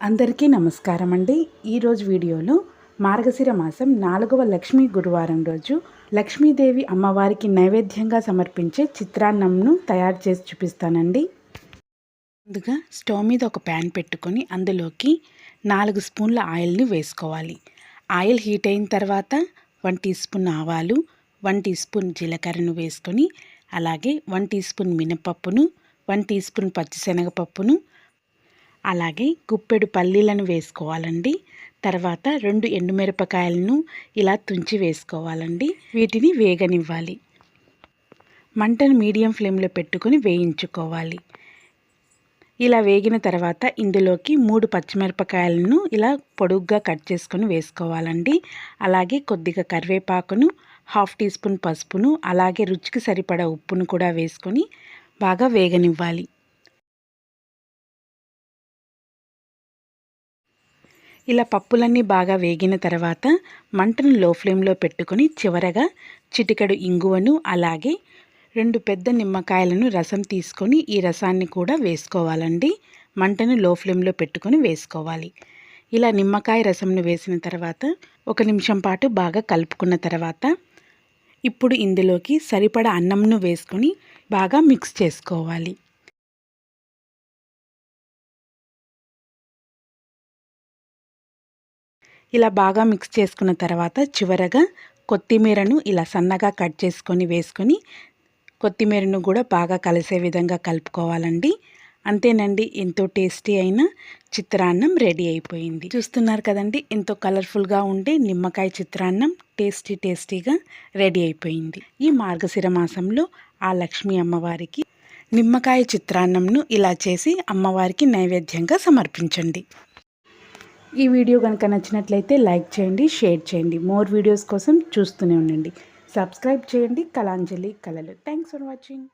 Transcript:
అందరికీ నమస్కారం అండి. ఈరోజు వీడియోలో మార్గశిర మాసం నాలుగవ లక్ష్మీ గురువారం రోజు లక్ష్మీదేవి అమ్మవారికి నైవేద్యంగా సమర్పించే చిత్రాన్నంను తయారు చేసి చూపిస్తానండి. ముందుగా స్టవ్ మీద ఒక ప్యాన్ పెట్టుకొని అందులోకి నాలుగు స్పూన్ల ఆయిల్ని వేసుకోవాలి. ఆయిల్ హీట్ అయిన తర్వాత వన్ టీ స్పూన్ ఆవాలు వన్ టీ స్పూన్ జీలకర్రను వేసుకొని అలాగే వన్ టీ స్పూన్ మినపప్పును వన్ టీ స్పూన్ పచ్చిశనగపప్పును అలాగే గుప్పెడు పల్లీలను వేసుకోవాలండి. తర్వాత రెండు ఎండుమిరపకాయలను ఇలా తుంచి వేసుకోవాలండి. వీటిని వేగనివ్వాలి. మంటను మీడియం ఫ్లేమ్లో పెట్టుకొని వేయించుకోవాలి. ఇలా వేగిన తర్వాత ఇందులోకి మూడు పచ్చిమిరపకాయలను ఇలా పొడుగ్గా కట్ చేసుకొని వేసుకోవాలండి. అలాగే కొద్దిగా కరివేపాకును హాఫ్ టీ స్పూన్ పసుపును అలాగే రుచికి సరిపడా ఉప్పును కూడా వేసుకొని బాగా వేగనివ్వాలి. ఇలా పప్పులన్నీ బాగా వేగిన తర్వాత మంటను లో ఫ్లేమ్లో పెట్టుకొని చివరగా చిటికెడు ఇంగువను అలాగే రెండు పెద్ద నిమ్మకాయలను రసం తీసుకొని ఈ రసాన్ని కూడా వేసుకోవాలండి. మంటను లో ఫ్లేమ్లో పెట్టుకొని వేసుకోవాలి. ఇలా నిమ్మకాయ రసంను వేసిన తర్వాత ఒక నిమిషం పాటు బాగా కలుపుకున్న తర్వాత ఇప్పుడు ఇందులోకి సరిపడ అన్నంను వేసుకొని బాగా మిక్స్ చేసుకోవాలి. ఇలా బాగా మిక్స్ చేసుకున్న తర్వాత చివరగా కొత్తిమీరను ఇలా సన్నగా కట్ చేసుకొని వేసుకొని కొత్తిమీరను కూడా బాగా కలిసే విధంగా కలుపుకోవాలండి. అంతేనండి ఎంతో టేస్టీ అయిన చిత్రాన్నం రెడీ అయిపోయింది. చూస్తున్నారు కదండి ఎంతో కలర్ఫుల్గా ఉండే నిమ్మకాయ చిత్రాన్నం టేస్టీ టేస్టీగా రెడీ అయిపోయింది. ఈ మార్గశిర మాసంలో ఆ లక్ష్మీ అమ్మవారికి నిమ్మకాయ చిత్రాన్నంను ఇలా చేసి అమ్మవారికి నైవేద్యంగా సమర్పించండి. ఈ వీడియో కనుక నచ్చినట్లయితే లైక్ చేయండి షేర్ చేయండి. మోర్ వీడియోస్ కోసం చూస్తూనే ఉండండి. సబ్స్క్రైబ్ చేయండి. కళాంజలి కళలు. Thanks for watching